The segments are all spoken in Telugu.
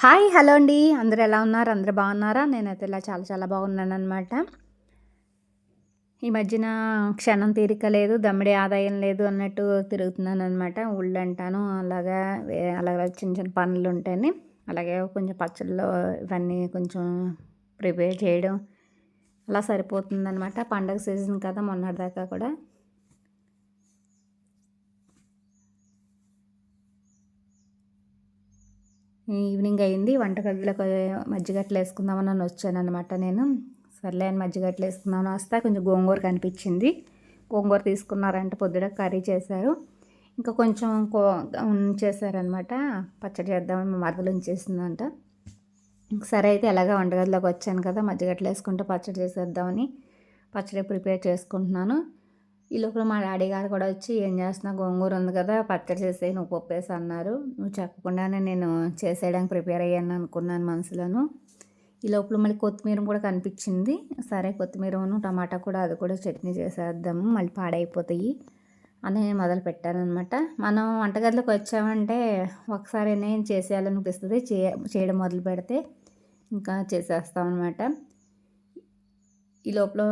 హాయ్ హలో అండి. అందరూ ఎలా ఉన్నారు? అందరూ బాగున్నారా? నేనైతే ఇలా చాలా చాలా బాగున్నాను అనమాట ఈ మధ్యన క్షణం తీరిక లేదు దమ్మిడి ఆదాయం లేదు అన్నట్టు తిరుగుతున్నాను అనమాట ఊళ్ళు అంటాను అలాగా అలాగే చిన్న చిన్న పనులు ఉంటాయని అలాగే కొంచెం పచ్చళ్ళు ఇవన్నీ కొంచెం ప్రిపేర్ చేయడం అలా సరిపోతుందనమాట పండగ సీజన్ కదా మొన్నటిదాకా కూడా. ఈవినింగ్ అయింది వంటగదిలోకి మజ్జిగట్లు వేసుకుందామని వచ్చాను అనమాట నేను. సర్లే అని మజ్జిగట్లు వేసుకుందామని వస్తే కొంచెం గోంగూర కనిపించింది. గోంగూర తీసుకున్నారంటే పొద్దున కర్రీ చేశారు. ఇంకా కొంచెం కో ఉంచేసారనమాట పచ్చడి చేద్దామని మరదలు ఉంచేసిందంట. సరే అయితే ఎలాగ వంటగదిలోకి వచ్చాను కదా మజ్జిగట్లు వేసుకుంటే పచ్చడి చేసేద్దామని పచ్చడి ప్రిపేర్ చేసుకుంటున్నాను. ఈ లోపల మా డాడీ గారు కూడా వచ్చి ఏం చేస్తున్నా గోంగూర ఉంది కదా పచ్చడి చేసే నువ్వు పప్పేసి అన్నారు. నువ్వు చెప్పకుండానే నేను చేసేయడానికి ప్రిపేర్ అయ్యాను అనుకున్నాను మనసులోను. ఈ లోపల మళ్ళీ కొత్తిమీర కూడా కనిపించింది. సరే కొత్తిమీరను టమాటా కూడా అది కూడా చట్నీ చేసేద్దాము మళ్ళీ పాడైపోతాయి అని మొదలు పెట్టానమాట మనం వంటగదిలోకి వచ్చామంటే ఒకసారి నేను చేసేయాలనిపిస్తుంది చేయడం మొదలు పెడితే ఇంకా చేసేస్తాం అనమాట ఈ లోపల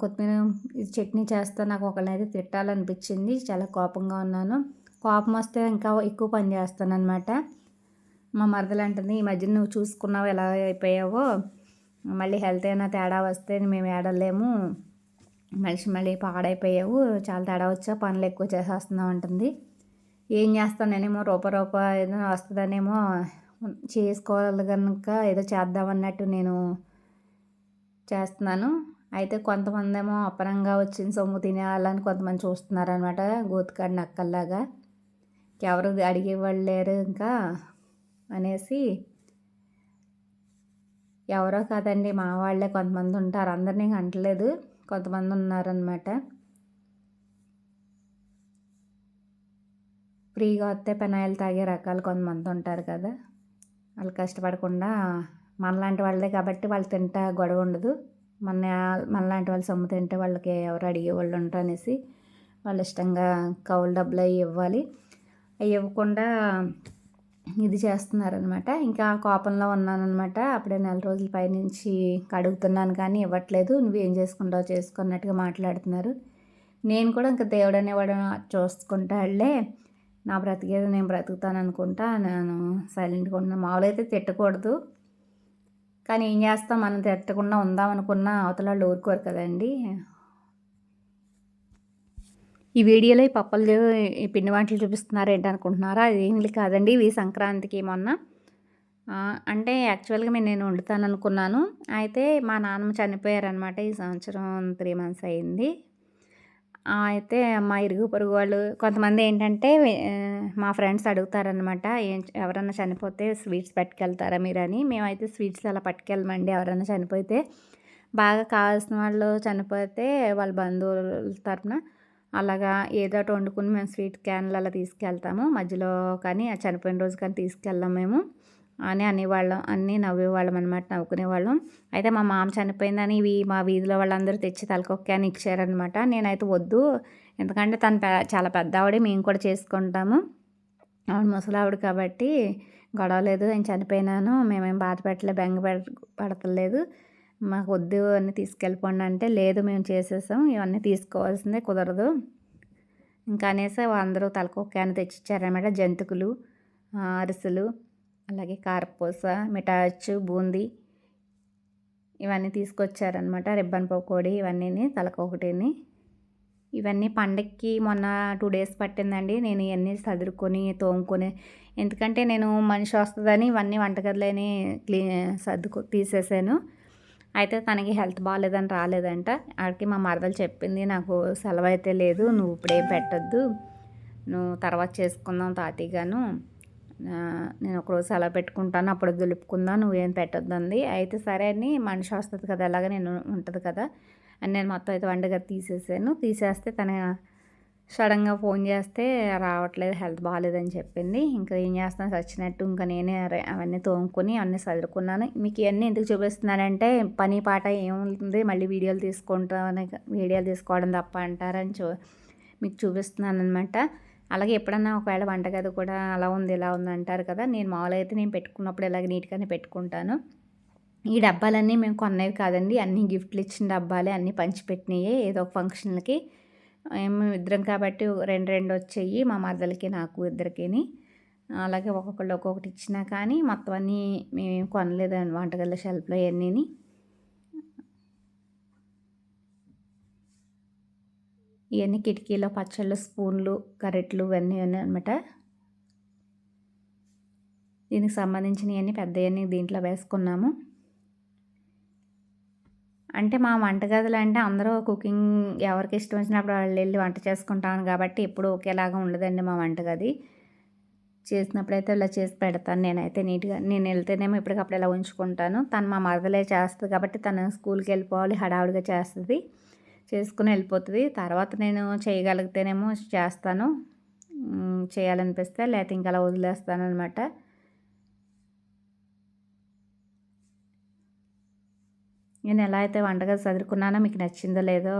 కొత్తిమీర చట్నీ చేస్తే నాకు ఒకళ్ళైతే తిట్టాలనిపించింది. చాలా కోపంగా ఉన్నాను. కోపం వస్తే ఇంకా ఎక్కువ పని చేస్తాను అనమాట మా మరదలు అంటుంది ఈ మధ్య నువ్వు చూసుకున్నావు ఎలా అయిపోయావో? మళ్ళీ హెల్త్ అయినా తేడా వస్తే మేము ఏడలేము మనిషి మళ్ళీ పాడైపోయావు. చాలా తేడా వచ్చా? పనులు ఎక్కువ చేసేస్తున్నావు అంటుంది. ఏం చేస్తాను రూప రూప ఏదో వస్తుందనేమో చేసుకోవాలి కనుక ఏదో చేద్దామన్నట్టు నేను చేస్తున్నాను. అయితే కొంతమంది ఏమో అపరంగా వచ్చిన సొమ్ము తినేయాలని కొంతమంది చూస్తున్నారనమాట గోతికాడి నక్కల్లాగా. ఎవరు అడిగేవాళ్ళు లేరు ఇంకా అనేసి. ఎవరో కాదండి మా వాళ్ళే కొంతమంది ఉంటారు. అందరినీ అంటలేదు. కొంతమంది ఉన్నారనమాట ఫ్రీగా వస్తే పెనాయిలు తాగే రకాలు కొంతమంది ఉంటారు కదా. వాళ్ళు కష్టపడకుండా మనలాంటి వాళ్ళే కాబట్టి వాళ్ళు తింటా గొడవ ఉండదు. మన మనలాంటి వాళ్ళు సొమ్ము తింటే వాళ్ళకి ఎవరు అడిగే వాళ్ళు ఉంటారు అనేసి వాళ్ళు ఇష్టంగా కౌలు డబ్బులు అవి ఇవ్వాలి. అవి ఇవ్వకుండా ఇది చేస్తున్నారనమాట ఇంకా కోపంలో ఉన్నానమాట అప్పుడే నెల రోజుల పైనుంచి అడుగుతున్నాను కానీ ఇవ్వట్లేదు. నువ్వేం చేసుకుంటావు చేసుకున్నట్టుగా మాట్లాడుతున్నారు. నేను కూడా ఇంకా దేవుడు అనేవాడు చూసుకుంటాడులే నా బ్రతికేది నేను బ్రతుకుతాను అనుకుంటా. నేను సైలెంట్గా ఉన్నా మామూలు అయితే తిట్టకూడదు. కానీ ఏం చేస్తాం? మనం తిట్టకుండా ఉందాం అనుకున్న అవతల ఊరుకోరు కదండి. ఈ వీడియోలో ఈ పప్పలు ఈ పిండి వంటలు చూపిస్తున్నారు ఏంటి అనుకుంటున్నారా అది కాదండి. ఇవి సంక్రాంతికి మొన్న. అంటే యాక్చువల్గా మేము నేను వండుతాను అనుకున్నాను అయితే మా నాన్నమ్మ చనిపోయారనమాట ఈ సంవత్సరం త్రీ మంత్స్ అయింది. అయితే మా ఇరుగు పొరుగు వాళ్ళు కొంతమంది ఏంటంటే మా ఫ్రెండ్స్ అడుగుతారనమాట ఏం ఎవరన్నా చనిపోతే స్వీట్స్ పట్టుకెళ్తారా మీరని మేమైతే స్వీట్స్ అలా పట్టుకెళ్ళమండి ఎవరైనా చనిపోతే. బాగా కావాల్సిన వాళ్ళు చనిపోతే వాళ్ళ బంధువుల తరపున అలాగా ఏదో ఒకటి వండుకుని మేము స్వీట్ క్యాన్లు అలా తీసుకెళ్తాము. మధ్యలో కానీ చనిపోయిన రోజు కానీ తీసుకెళ్ళాం మేము. అని అనేవాళ్ళం అన్నీ నవ్వేవాళ్ళం అనమాట నవ్వుకునేవాళ్ళం. అయితే మా మామ చనిపోయిందని ఇవి మా వీధిలో వాళ్ళందరూ తెచ్చి తలకొక్క అని ఇచ్చారనమాట నేనైతే వద్దు ఎందుకంటే తను చాలా పెద్ద ఆవిడే మేము కూడా చేసుకుంటాము. ఆవిడ ముసలావిడ కాబట్టి గొడవ లేదు నేను చనిపోయినాను మేమేం బాధ పెట్టలే బెంగ పడతలేదు. మాకు వద్దు అన్నీ తీసుకెళ్ళిపోండి అంటే లేదు మేము చేసేసాం ఇవన్నీ తీసుకోవాల్సిందే కుదరదు. ఇంకా అనేసి అందరూ తలకొక్క అని తెచ్చిచ్చారనమాట జంతుకులు అరిసెలు. అలాగే కారపూస మిఠాయిచ్చు బూందీ ఇవన్నీ తీసుకొచ్చారనమాట రిబ్బన్ పకోడీ ఇవన్నీ తలకొకటిని ఇవన్నీ పండక్కి మొన్న టూ డేస్ పట్టిందండి. నేను ఇవన్నీ సదురుకొని తోముకొని. ఎందుకంటే నేను మనిషి వస్తుందని ఇవన్నీ వంటగదిలోని క్లీన్ సర్దుకు తీసేసాను. అయితే తనకి హెల్త్ బాగాలేదని రాలేదంట. ఆడికి మా మరదలు చెప్పింది నాకు సెలవు అయితే లేదు నువ్వు ఇప్పుడేం పెట్టద్దు. నువ్వు తర్వాత చేసుకుందాం తాతీగాను నేను ఒకరోజు సెలవు పెట్టుకుంటాను అప్పుడు దులుపుకుందా నువ్వేం పెట్టొద్దంది. అయితే సరే అని మనిషి వస్తుంది కదా అలాగే నేను ఉంటుంది కదా అని నేను మొత్తం అయితే వండగా తీసేసాను. తీసేస్తే తన సడన్గా ఫోన్ చేస్తే రావట్లేదు హెల్త్ బాగాలేదని చెప్పింది. ఇంకా ఏం చేస్తాను వచ్చినట్టు ఇంకా నేనే అవన్నీ తోముకొని అన్నీ చదువుకున్నాను మీకు ఇవన్నీ ఎందుకు చూపిస్తున్నానంటే పని పాట ఏముంది మళ్ళీ వీడియోలు తీసుకుంటామని వీడియోలు తీసుకోవడం తప్ప అంటారని చూ మీకు చూపిస్తున్నాను అనమాట అలాగే ఎప్పుడన్నా ఒకవేళ వంటగది కూడా అలా ఉంది ఇలా ఉంది అంటారు కదా నేను మామూలుగా అయితే నేను పెట్టుకున్నప్పుడు ఇలాగ నీట్గానే పెట్టుకుంటాను. ఈ డబ్బాలన్నీ మేము కొన్నవి కాదండి అన్ని గిఫ్ట్లు ఇచ్చిన డబ్బాలే అన్నీ పంచిపెట్టినాయి ఏదో ఒక ఫంక్షన్లకి. మేము ఇద్దరం కాబట్టి రెండు రెండు వచ్చాయి మా మరదలకి నాకు ఇద్దరికిని. అలాగే ఒక్కొక్కళ్ళు ఒక్కొక్కటి ఇచ్చినా కానీ మొత్తం అన్నీ మేము కొనలేదండి వంటగదిలో షెల్ఫ్లో ఇవన్నీ ఇవన్నీ కిటికీలో పచ్చళ్ళు స్పూన్లు కరెట్లు ఇవన్నీ అనమాట దీనికి సంబంధించినవన్నీ పెద్దవన్నీ దీంట్లో వేసుకున్నాము. అంటే మా వంటగదిలో అంటే అందరూ కుకింగ్ ఎవరికి ఇష్టం వచ్చినప్పుడు వాళ్ళు వెళ్ళి వంట చేసుకుంటాను కాబట్టి ఎప్పుడు ఒకేలాగా ఉండదండి మా వంటగది. చేసినప్పుడైతే ఇలా చేసి పెడతాను నేనైతే నీట్గా. నేను వెళ్తేనేమో ఎప్పటికప్పుడు ఇలా ఉంచుకుంటాను. తను మా మరదలే చేస్తుంది కాబట్టి తను స్కూల్కి వెళ్ళిపోవాలి హడావుడిగా చేస్తుంది. చేసుకుని వెళ్ళిపోతుంది. తర్వాత నేను చేయగలిగితేనేమో చేస్తాను. చేయాలనిపిస్తే లేకపోతే ఇంకా అలా వదిలేస్తాను అనమాట నేను ఎలా అయితే వంటగది చదువుకున్నానో మీకు నచ్చిందో లేదో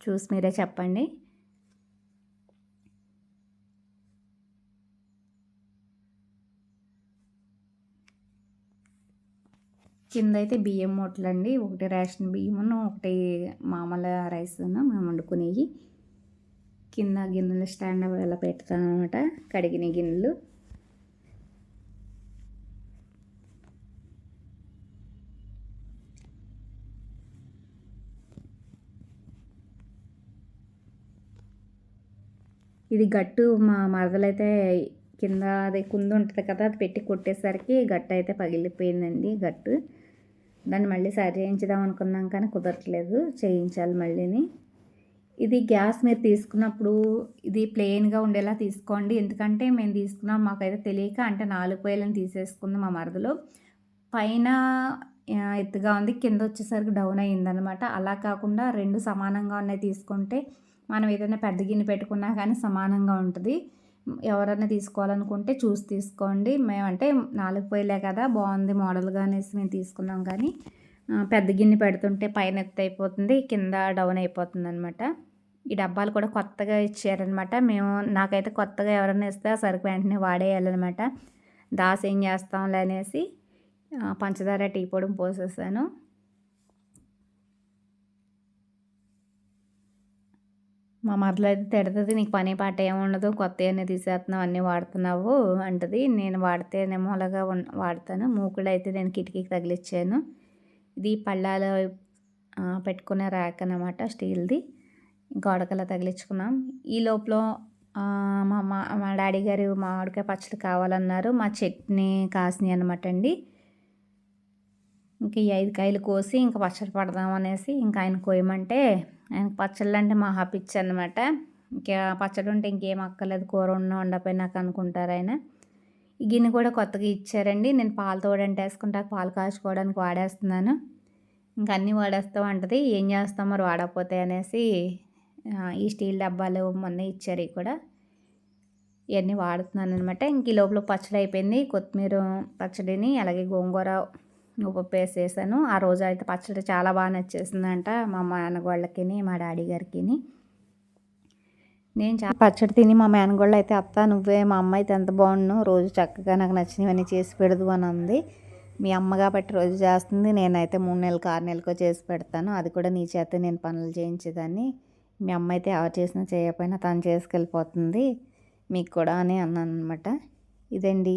చూసి మీరే చెప్పండి. కింద అయితే బియ్యం మూటలండి. ఒకటి రేషన్ బియ్యమును ఒకటి మామూలు రైస్ మేము వండుకునేవి. కింద గిన్నెలు స్టాండ్ ఇలా పెడతాను అనమాట కడిగిన గిన్నెలు. ఇది గట్టు మా మరదలైతే కింద అది కుందు ఉంటుంది కదా అది పెట్టి కొట్టేసరికి గట్టు అయితే పగిలిపోయిందండి గట్టు. దాన్ని మళ్ళీ సరి చేయించుదాం అనుకున్నాం కానీ కుదరట్లేదు చేయించాలి మళ్ళీని. ఇది గ్యాస్ మీరు తీసుకున్నప్పుడు ఇది ప్లెయిన్గా ఉండేలా తీసుకోండి. ఎందుకంటే మేము తీసుకున్నాం మాకైతే తెలియక అంటే నాలుగు వేలని తీసేసుకుంది మా మరదలో. పైన ఎత్తుగా ఉంది కింద వచ్చేసరికి డౌన్ అయ్యిందనమాట అలా కాకుండా రెండు సమానంగా ఉన్నాయి తీసుకుంటే మనం ఏదైనా పెద్ద గిన్నె పెట్టుకున్నా కానీ సమానంగా ఉంటుంది. ఎవరైనా తీసుకోవాలనుకుంటే చూసి తీసుకోండి. మేమంటే నాలుగు పోయిలే కదా బాగుంది మోడల్గా అనేసి మేము తీసుకున్నాం కానీ పెద్ద గిన్నె పెడుతుంటే పైన ఎత్తు అయిపోతుంది కింద డౌన్ అయిపోతుంది అనమాట ఈ డబ్బాలు కూడా కొత్తగా ఇచ్చారనమాట మేము నాకైతే కొత్తగా ఎవరైనా ఇస్తే ఆ సరుకు వెంటనే వాడేయాలన్నమాట. దాస్ ఏం చేస్తాంలే అనేసి పంచదార టీ పొడి పోసేసాను. మా మరదలు అయితే తిడుతుంది నీకు పని పాట ఏముండదు కొత్త అన్నీ తీసేస్తున్నావు అన్నీ వాడుతున్నావు అంటది. నేను వాడితేనేమో అలాగా వాడతాను. మూకుడు అయితే నేను కిటికీకి తగిలిచ్చాను. ఇది పళ్ళాలు పెట్టుకునే ర్యాక్ అనమాట స్టీల్ది. గోడకలా తగిలించుకున్నాం ఈ లోపల మా మా మా డాడీ గారు మామిడికాయ పచ్చడి కావాలన్నారు. మా చట్నీ కాసినాయి అనమాట అండి. ఇంక ఈ ఐదు కాయలు కోసి ఇంకా పచ్చడి పడదాం అనేసి ఇంకా ఆయన కోయమంటే ఆయనకు పచ్చళ్ళు అంటే మా పిచ్చి అనమాట ఇంకా పచ్చడి ఉంటే ఇంకేం అక్కర్లేదు కూర ఉన్న ఉండపోయినాక అనుకుంటారు ఆయన. ఈ గిన్నె కూడా కొత్తగా ఇచ్చారండి. నేను పాలు తోడంటే వేసుకుంటా పాలు కాచుకోవడానికి వాడేస్తున్నాను. ఇంకా అన్నీ వాడేస్తూ అంటది ఏం చేస్తాం మరి వాడకపోతే అనేసి ఈ స్టీల్ డబ్బాలు మొన్న ఇచ్చారు కూడా. ఇవన్నీ వాడుతున్నాను అనమాట ఇంక ఈ లోపల పచ్చడి అయిపోయింది. కొత్తిమీర పచ్చడిని అలాగే గోంగూర ఉప్పు వేసేసాను ఆ రోజు అయితే పచ్చడి చాలా బాగా నచ్చేసిందంట మా మేనగోళ్ళకి మా డాడీ గారికి నేను చాలా పచ్చడి తిని మా మేనగోళ్ళు అయితే అత్త నువ్వే మా అమ్మ అయితే ఎంత బాగున్నావు రోజు చక్కగా నాకు నచ్చినవన్నీ చేసి పెడదు అని అంది. మీ అమ్మ కాబట్టి రోజు చేస్తుంది. నేనైతే మూడు నెలలకు ఆరు నెలలకు చేసి పెడతాను. అది కూడా నీ చేత నేను పనులు చేయించేదాన్ని. మీ అమ్మ అయితే ఎవరు చేసినా చేయకపోయినా తను చేసుకెళ్ళిపోతుంది. మీకు కూడా అని అన్నాను అనమాట ఇదండి.